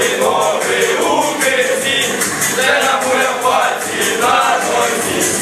Ноги у кисті, де на куляпаці на нозі.